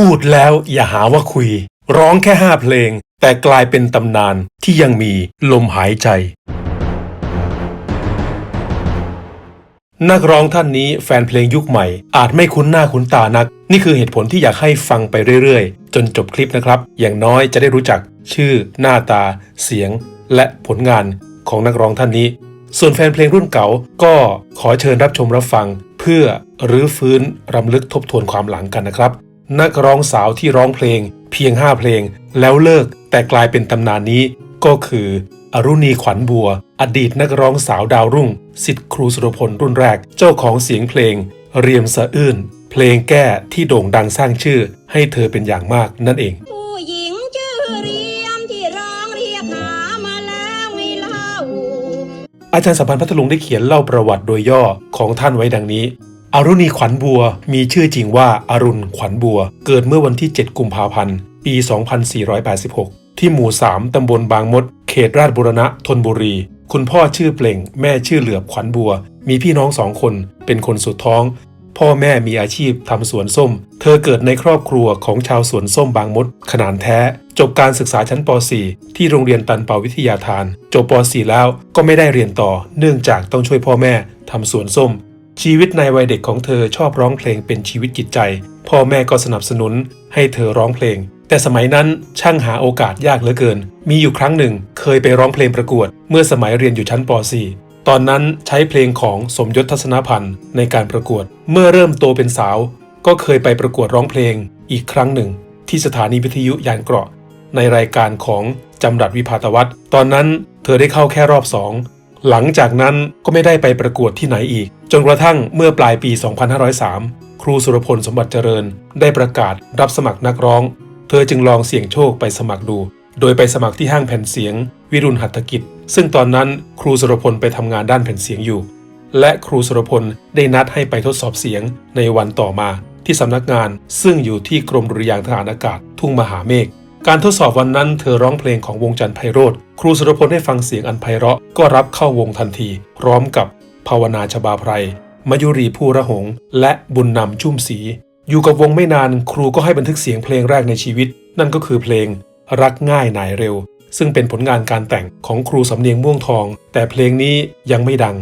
พูดแล้วอย่าหาว่าคุย ร้องแค่ห้าเพลง แต่กลายเป็นตำนานที่ยังมีลมหายใจ นักร้องท่านนี้แฟนเพลงยุคใหม่ อาจไม่คุ้นหน้าคุ้นตานัก นี่คือเหตุผลที่อยากให้ฟังไปเรื่อยๆ จนจบคลิปนะครับ อย่างน้อยจะได้รู้จักชื่อ หน้าตา เสียง และผลงานของนักร้องท่านนี้ ส่วนแฟนเพลงรุ่นเก่าก็ขอเชิญรับชมรับฟัง เพื่อรื้อฟื้นรำลึกทบทวนความหลังกันนะครับ นักร้องสาวที่ร้องเพลง เพียง 5 เพลง แล้วเลิกแต่กลายเป็นตำนานนี้ ก็คือ อรุณีขวัญบัว อดีตนักร้องสาวดาวรุ่งสิทธิ์ครูสุรพลรุ่นแรก เจ้าของเสียงเพลง เรียมสะอื้นเพลงแก้ที่โด่งดังสร้างชื่อ ให้เธอเป็นอย่างมากนั่นเองผู้หญิงชื่อเรียมที่ร้องเรียกหามาแล้วไม่เล่าอาจารย์สัมพันธ์พัทลุงได้เขียนเล่าประวัติโดยย่อของท่านไว้ดังนี้ อรุณีขวัญบัว มีชื่อจริงว่าอารุณขวัญบัว เกิดเมื่อวันที่ 7 กุมภาพันธ์ ปี 2486 ที่หมู่ 3 ตำบลบางมด เขตราชบุรณะธนบุรี คุณพ่อชื่อเปล่ง แม่ชื่อเหลือบขวัญบัว มีพี่น้องสองคน เป็นคนสุดท้อง พ่อแม่มีอาชีพทำสวนส้ม เธอเกิดในครอบครัวของชาวสวนส้มบางมด ขนานแท้ จบการศึกษาชั้นป .4 ที่โรงเรียนตันเปาวิทยาทาน จบป .4 แล้วก็ไม่ได้เรียนต่อ เนื่องจากต้องช่วยพ่อแม่ทำสวนส้ม ชีวิตในวัยเด็กของเธอชอบร้องเพลงเป็นชีวิตจิตใจ พ่อแม่ก็สนับสนุนให้เธอร้องเพลง แต่สมัยนั้นช่างหาโอกาสยากเหลือเกิน มีอยู่ครั้งหนึ่งเคยไปร้องเพลงประกวด เมื่อสมัยเรียนอยู่ชั้นป .4 ตอนนั้นใช้เพลงของสมยศทัศนพันธ์ในการประกวด เมื่อเริ่มโตเป็นสาว ก็เคยไปประกวดร้องเพลง อีกครั้งหนึ่ง ที่สถานีวิทยุยานเกราะ ในรายการของจำรัดวิภาตวัฒน์ตอนนั้นเธอได้เข้าแค่รอบสอง หลังจากนั้นก็ไม่ได้ไปประกวดที่ไหนอีก จนกระทั่งเมื่อปลายปี 2503 ครูสุรพลสมบัติเจริญ ได้ประกาศรับสมัครนักร้อง เธอจึงลองเสี่ยงโชคไปสมัครดู โดยไปสมัครที่ห้างแผ่นเสียง วิรุณหัตถกิจ ซึ่งตอนนั้นครูสุรพลไปทำงานด้านแผ่นเสียงอยู่ และครูสุรพลได้นัดให้ไปทดสอบเสียงในวันต่อมาที่สำนักงาน ซึ่งอยู่ที่กรมดุริยางค์ทหารอากาศ ทุ่งมหาเมฆ การทดสอบวันนั้นเธอร้องเพลงของวงจันทร์ไพโรธครูสุรพลได้ฟังเสียงอันไพเราะก็รับเข้าวงทันที พร้อมกับภาวนาชบาไพรมายุรีผู้ระหง และบุญนำชุ่มสี อยู่กับวงไม่นานครูก็ให้บันทึกเสียงเพลงแรกในชีวิต นั่นก็คือเพลง รักง่ายหนายเร็ว ซึ่งเป็นผลงานการแต่งของครูสำเนียงม่วงทอง แต่เพลงนี้ยังไม่ดัง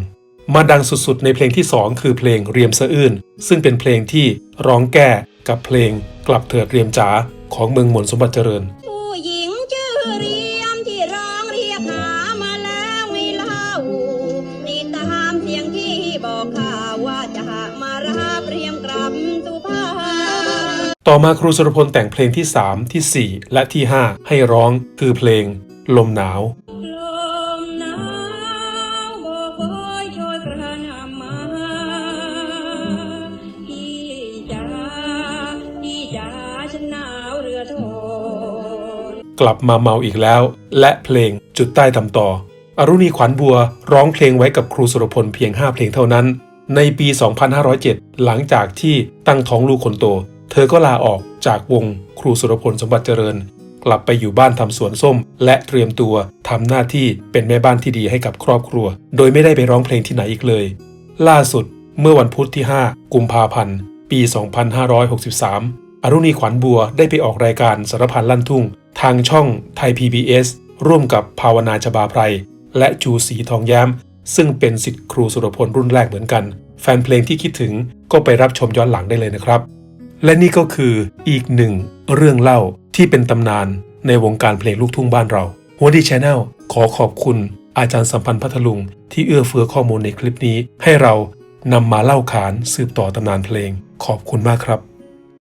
มาดังสุดๆ ในเพลงที่ 2 คือเพลงเรียมสะอื้นซึ่งเป็นเพลงที่ร้องแก้กับเพลงกลับเถิดเรียมจ๋า ของเมืองหมนสมบัติเจริญ ผู้หญิงชื่อเรียมที่ร้องเรียกหามาแล้วไม่เล่าติดตามเสียงที่บอกข่าวว่าจะมารับเรียมกลับสุพรรณต่อมาครูสุรพลแต่งเพลงที่ 3 ทีสี่4 และที่ 5 ให้ร้องคือเพลง ลมหนาว หนาวเรือทนกลับมาเมาอีกแล้ว และเพลงจุดใต้ตำต่อ อรุณีขวัญบัวร้องเพลงไว้กับครูสุรพลเพียง 5 เพลงเท่านั้น ในปี 2507 หลังจากที่ตั้งท้องลูกคนโต เธอก็ลาออกจากวงครูสุรพลสมบัติเจริญ กลับไปอยู่บ้านทำสวนส้ม และเตรียมตัวทำหน้าที่เป็นแม่บ้านที่ดีให้กับครอบครัว โดยไม่ได้ไปร้องเพลงที่ไหนอีกเลย ล่าสุดเมื่อวันพุธที่ 5 กุมภาพันธ์ ปี 2563 อรุณีขวัญบัวได้ไปออกรายการสารพันลั่นทุ่ง ทางช่องไทย PBS ร่วมกับภาวนาชบาไพรและจูสีทองแย้ม ซึ่งเป็นสิทธิ์ครูสุรพลรุ่นแรกเหมือนกัน แฟนเพลงที่คิดถึงก็ไปรับชมย้อนหลังได้เลยนะครับ และนี่ก็คืออีกหนึ่งเรื่องเล่าที่เป็นตำนานในวงการเพลงลูกทุ่งบ้านเราหัวดีชแนลขอขอบคุณอาจารย์สัมพันธ์พัทลุง ที่เอื้อเฟื้อข้อมูลในคลิปนี้ ให้เรานำมาเล่าขานสืบต่อตำนานเพลง ขอบคุณมากครับ